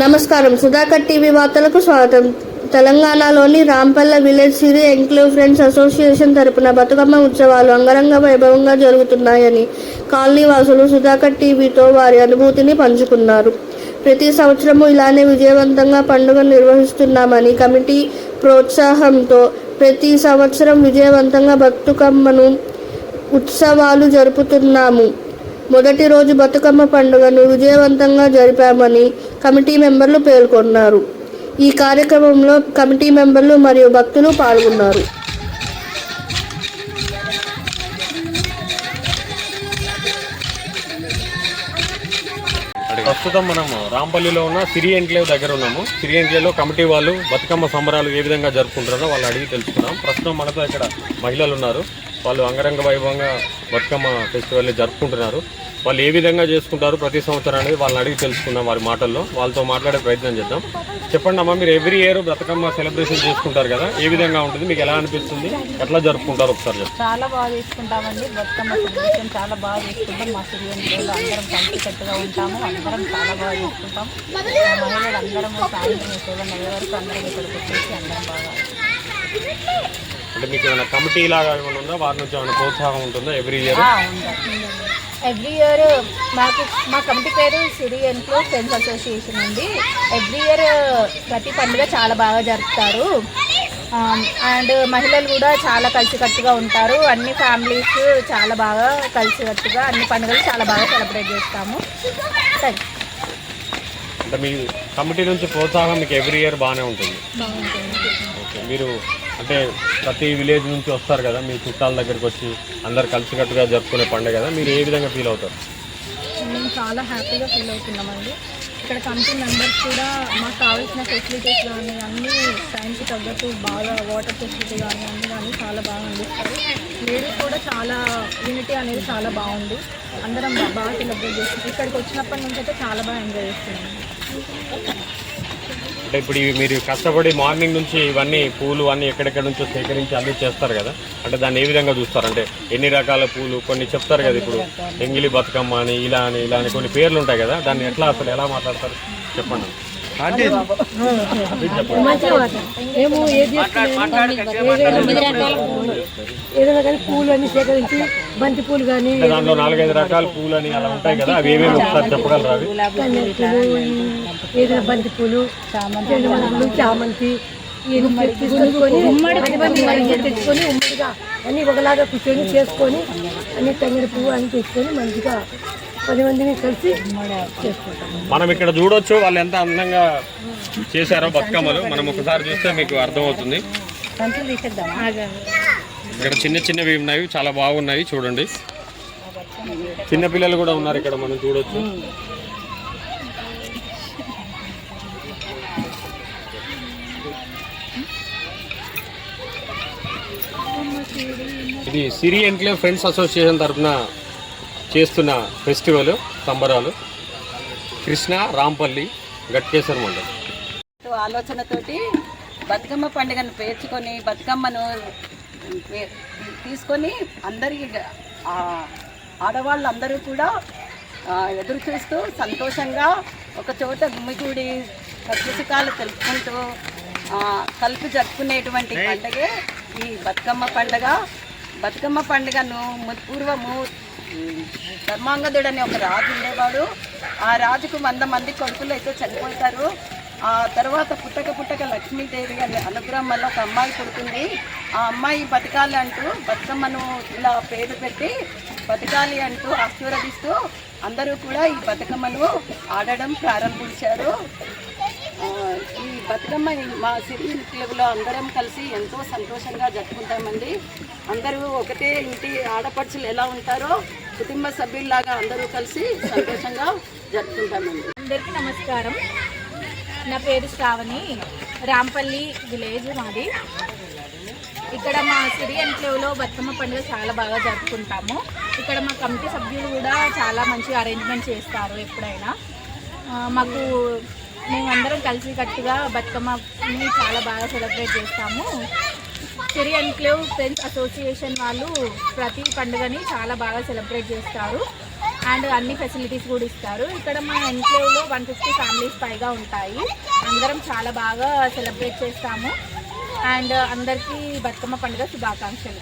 నమస్కారం. సుధాకర్ టీవీ వార్తలకు స్వాగతం. తెలంగాణలోని Rampalla village Siri enclave friends association తరపున బతుకమ్మ ఉత్సవాలు అంగరంగ వైభవంగా జరుగుతున్నాయని కాలనీ వాసులు సుధాకర్ టీవీతో వారి అనుభూతిని పంచుకున్నారు. ప్రతి సంవత్సరము ఇలానే విజయవంతంగా పండుగ నిర్వహిస్తున్నామని కమిటీ ప్రోత్సాహంతో ప్రతి సంవత్సరం విజయవంతంగా బతుకమ్మను ఉత్సవాలు జరుపుతున్నాము. మొదటి రోజు బతుకమ్మ పండుగను విజయవంతంగా జరిపామని కమిటీ మెంబర్లు పేర్కొన్నారు. ఈ కార్యక్రమంలో కమిటీ మెంబర్లు మరియు భక్తులు పాల్గొన్నారు. ప్రస్తుతం మనం రాంపల్లిలో ఉన్న సిరి ఎన్క్లేవ్ దగ్గర ఉన్నాము. సిరి ఎన్క్లేవ్లో కమిటీ వాళ్ళు బతుకమ్మ సంబరాలు ఏ విధంగా జరుపుకుంటారో వాళ్ళు అడిగి తెలుసుకున్నాం ప్రస్తుతం మనతో ఇక్కడ మహిళలు ఉన్నారు. వాళ్ళు అంగరంగ వైభవంగా బతుకమ్మ ఫెస్టివల్ని జరుపుకుంటున్నారు. వాళ్ళు ఏ విధంగా చేసుకుంటారు ప్రతి సంవత్సరం అనేది వాళ్ళని అడిగి తెలుసుకుందాం వారి మాటల్లో. వాళ్ళతో మాట్లాడే ప్రయత్నం చేద్దాం. చెప్పండి అమ్మా మీరు ఎవ్రీ ఇయర్ బతుకమ్మ సెలబ్రేషన్ చేసుకుంటారు కదా ఏ విధంగా ఉంటుంది? మీకు ఎలా అనిపిస్తుంది? ఎట్లా జరుపుకుంటారు ఒకసారి చెప్పండి. చాలా బాగా చేసుకుంటామండి. బతుకమ్మ సెలబ్రేషన్ చాలా బాగా చేసుకుంటాం. మా సిరియంలో అందరం కలిసికట్టుగా ఉంటాము. అందరం చాలా బాగా చేసుకుంటాం. మహిళలు అందరం సాయంత్రం సెవెన్ అయ్యే వరకు అందరం ఇక్కడికి వచ్చేసి అందరం బాగా అంటే మీకు ఏమైనా కమిటీ లాగా ఏమైనా ఉందా? వారి నుంచి ఏమైనా ప్రోత్సాహం ఉంటుందా? Every year? ఎవ్రీ ఇయర్ మాకు మా కమిటీ పేరు సిరి ఎన్క్లో ఫ్రెండ్స్ అసోసియేషన్ అండి. ఎవ్రీ ఇయర్ ప్రతి పండుగ చాలా బాగా జరుపుతారు. అండ్ మహిళలు కూడా చాలా కలిసికట్టుగా ఉంటారు. అన్ని ఫ్యామిలీస్ చాలా బాగా కలిసికట్టుగా అన్ని పండుగలు చాలా బాగా సెలబ్రేట్ చేస్తాము. థ్యాంక్ అంటే మీ కమిటీ నుంచి ప్రోత్సాహం మీకు ఎవ్రీ ఇయర్ బాగానే ఉంటుంది. మీరు అంటే ప్రతి విలేజ్ నుంచి వస్తారు కదా మీ చుట్టాల దగ్గరికి వచ్చి అందరు కలిసికట్టుగా జరుపుకునే పండుగ కదా మీరు ఏ విధంగా ఫీల్ అవుతారు? మేము చాలా హ్యాపీగా ఫీల్ అవుతున్నామండి. ఇక్కడ కంపెనీ మెంబర్స్ కూడా మాకు కావాల్సిన ఫెసిలిటీస్ కానీ అన్ని టైంకి తగ్గట్టు బాగా వాటర్ ఫెసిలిటీ కానీ అన్నీ కానీ చాలా బాగా అందిస్తారు. లేడీస్ కూడా చాలా యూనిటీ అనేది చాలా బాగుంది. అందరం బాగా సెలబ్రేట్ చేస్తుంది ఇక్కడికి వచ్చినప్పటి నుంచి అయితే చాలా బాగా ఎంజాయ్ చేస్తున్నాం. అంటే ఇప్పుడు మీరు కష్టపడి మార్నింగ్ నుంచి ఇవన్నీ పూలు అన్నీ ఎక్కడెక్కడ నుంచో సేకరించి అన్ని చేస్తారు కదా? అంటే దాన్ని ఏ విధంగా చూస్తారు? అంటే ఎన్ని రకాల పూలు? కొన్ని చెప్తారు కదా ఇప్పుడు ఎంగిలి బతుకమ్మ అని ఇలా అని ఇలా అని కొన్ని పేర్లు ఉంటాయి కదా? దాన్ని ఎట్లా అసలు ఎలా మాట్లాడతారు? చెప్పండి. మేము ఏది ఏదైనా కానీ పూలు అన్ని సేకరించి బంతి పూలు కానీ దాంట్లో నాలుగైదు రకాల పూలు అని అలా ఉంటాయి కదా అవి ఏమేమి ఒకసారి చెప్పగలరా ఏదైనా బంతి పూలు చామంతి మనిషి తెచ్చుకొని ఉమ్మడిగా అన్ని ఒకలాగా కూర్చొని చేసుకొని అన్ని తంగిడి పువ్వు అన్ని తెచ్చుకొని మంచిగా పది మందిని కలిసి చేసుకుంటాం మనం ఇక్కడ చూడొచ్చు వాళ్ళు ఎంత అందంగా చేశారో బతుకమ్మలు. మనం ఒకసారి చూస్తే మీకు అర్థమవుతుంది. ఇక్కడ చిన్న చిన్నవి ఉన్నాయి చాలా బాగున్నాయి చూడండి. చిన్న పిల్లలు కూడా ఉన్నారు ఇక్కడ మనం చూడొచ్చు. ఇది సిరి ఎన్క్లేవ్ ఫ్రెండ్స్ అసోసియేషన్ తరఫున చేస్తున్న ఫెస్టివల్ సంబరాలు కృష్ణ రాంపల్లి గట్కేశ్వర మండలం. తో ఆలోచనతోటి బతుకమ్మ పండుగను పేర్చుకొని బతుకమ్మను తీసుకొని అందరికీ ఆ, ఆడవాళ్ళందరూ కూడా ఎదురు చూస్తూ సంతోషంగా ఒక చోట గుమిగూడి కృషికాలు తెలుపుకుంటూ ఆ, కలిపి జరుపుకునేటువంటి పండుగే ఈ బతుకమ్మ పండుగ. బతుకమ్మ పండుగను పూర్వము ధర్మాంగదుడు అనే ఒక రాజు ఉండేవాడు. ఆ రాజుకు వంద మంది కొడుకులు అయితే చనిపోతారు. ఆ తర్వాత పుట్టక పుట్టక లక్ష్మీదేవి అనే అనుగ్రహం వల్ల ఒక అమ్మాయి పుడుతుంది. ఆ అమ్మాయి బతకాలి అంటూ బతుకమ్మను ఇలా పేరు పెట్టి బతకాలి అంటూ ఆశీర్వదిస్తూ అందరూ కూడా ఈ బతుకమ్మను ఆడడం ప్రారంభించారు. బతుకమ్మ మా సిరి క్లబ్లో అందరం కలిసి ఎంతో సంతోషంగా జరుపుకుంటామండి. అందరూ ఒకటే ఇంటి ఆడపడుచులు ఎలా ఉంటారో కుటుంబ సభ్యుల్లాగా అందరూ కలిసి సంతోషంగా జరుపుకుంటామండి. అందరికీ నమస్కారం. నా పేరు శ్రావణి. రాంపల్లి విలేజ్ మాది. ఇక్కడ మా సిరి ఎన్క్లేవ్లో బతుకమ్మ పండుగ చాలా బాగా జరుపుకుంటాము. ఇక్కడ మా కమిటీ సభ్యులు కూడా చాలా మంచి అరేంజ్మెంట్ చేస్తారు ఎప్పుడైనా. మాకు మేమందరం కలిసి కట్టుగా బతుకమ్మని చాలా బాగా సెలబ్రేట్ చేస్తాము. సిరి ఎన్క్లేవ్ ఫ్రెండ్స్ అసోసియేషన్ వాళ్ళు ప్రతి పండుగని చాలా బాగా సెలబ్రేట్ చేస్తారు. అండ్ అన్ని ఫెసిలిటీస్ కూడా ఇస్తారు. ఇక్కడ మా ఎన్క్లేవ్లో వన్ ఫిఫ్టీ ఫ్యామిలీస్ పైగా ఉంటాయి. అందరం చాలా బాగా సెలబ్రేట్ చేస్తాము. అండ్ అందరికీ బతుకమ్మ పండుగ శుభాకాంక్షలు.